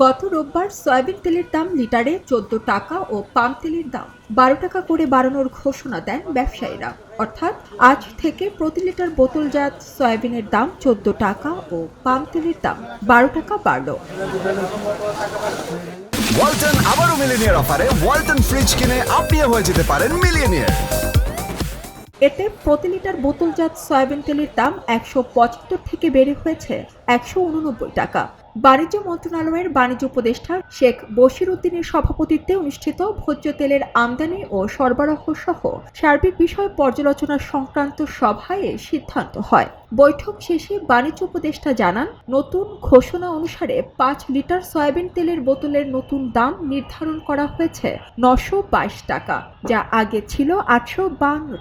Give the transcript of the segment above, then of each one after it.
গত রোববার সয়াবিন তেলের দাম লিটারে চোদ্দ টাকা ও পাম তেলের দাম বারো টাকা করে বাড়ানোর ঘোষণা দেন ব্যবসায়ীরা। অর্থাৎ আজ থেকে প্রতি লিটার বোতলজাত সয়াবিনের দাম চোদ্দ টাকা ও পাম তেলের দাম বারো টাকা বাড়ল। ওয়ালটন আবারও মিলিনিয়ার অফারে ওয়ালটন ফ্রিজ কিনে আপনিও হয়ে যেতে পারেন মিলিয়নিয়ার। এতে প্রতি লিটার বোতলজাত সয়াবিন তেলের দাম একশো পঁচাত্তর থেকে বেড়ে হয়েছে একশো উননব্বই টাকা। বাণিজ্য মন্ত্রণালয়ের বাণিজ্য উপদেষ্টা শেখ বশির উদ্দিনের সভাপতিত্বে অনুষ্ঠিত ভোজ্য তেলের আমদানি ও সরবরাহ সহ সার্বিক বিষয় পর্যালোচনা সংক্রান্ত সভায় সিদ্ধান্ত হয়। বৈঠক শেষে বাণিজ্য উপদেষ্টা জানান, নতুন ঘোষণা অনুসারে পাঁচ লিটার সয়াবিন তেলের বোতলের নতুন দাম নির্ধারণ করা হয়েছে নশো টাকা, যা আগে ছিল আটশো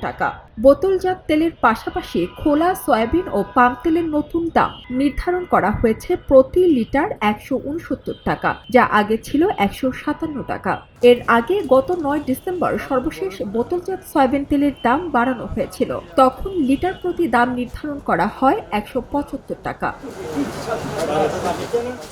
টাকা। বোতলজাত তেলের পাশাপাশি খোলা সয়াবিন ও পাম তেলের নতুন দাম নির্ধারণ করা হয়েছে প্রতি লিটার একশো উনসত্তর টাকা, যা আগে ছিল একশো সাতান্ন টাকা। এর আগে গত নয় ডিসেম্বর সর্বশেষ বোতলজাত সয়াবিন তেলের দাম বাড়ানো হয়েছিল। তখন লিটার প্রতি দাম নির্ধারণ করা হয় একশো পঁচাত্তর টাকা।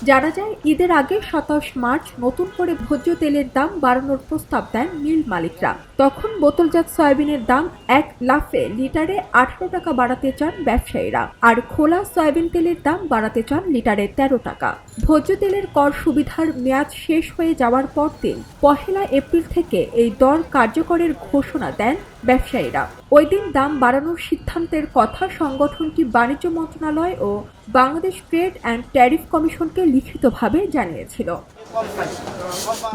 জানা যায়, ঈদের আগে সাতাশ মার্চ নতুন করে ভোজ্য তেলের দাম বাড়ানোর প্রস্তাব দেন মিল মালিকরা। তখন বোতলজাত সয়াবিনের দাম এক লাফে লিটারে আঠারো টাকা বাড়াতে চান ব্যবসায়ীরা। আর খোলা সয়াবিন তেলের দাম বাড়াতে চান লিটারে তেরো টাকা। ভোজ্য তেলের কর সুবিধার মেয়াদ শেষ হয়ে যাওয়ার পর দিন, পহেলা এপ্রিল থেকে এই দর কার্যকরের ঘোষণা দেন ব্যবসায়ীরা। ওই দিন দাম বাড়ানোর সিদ্ধান্তের কথা সংগঠনটি বাণিজ্য মন্ত্রণালয় ও বাংলাদেশ ট্রেড অ্যান্ড ট্যারিফ কমিশনকে লিখিতভাবে জানিয়েছিল।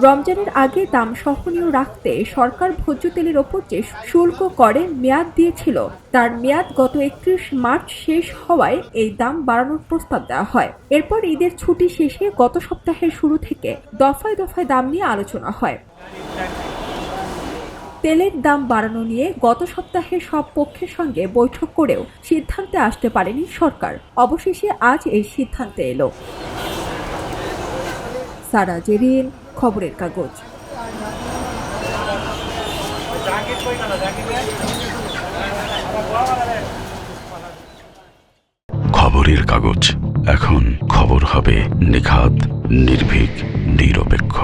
রমজানের আগে দাম সহনীয় রাখতে সরকার ভোজ্য তেলের ওপর যে শুল্ক করে মেয়াদ দিয়েছিল, তার মেয়াদ গত একত্রিশ মার্চ শেষ হওয়ায় এই দাম বাড়ানোর প্রস্তাব দেওয়া হয়। এরপর ঈদের ছুটি শেষে গত সপ্তাহের শুরু থেকে দফায় দফায় দাম নিয়ে আলোচনা হয়। তেলের দাম বাড়ানো নিয়ে গত সপ্তাহে সব পক্ষের সঙ্গে বৈঠক করেও সিদ্ধান্তে আসতে পারেনি সরকার। অবশেষে আজ এই সিদ্ধান্তে এলো। সারা জেরিন, খবরের কাগজ। খবরের কাগজ। এখন খবর হবে নিখাত, নির্ভীক, নিরপেক্ষ।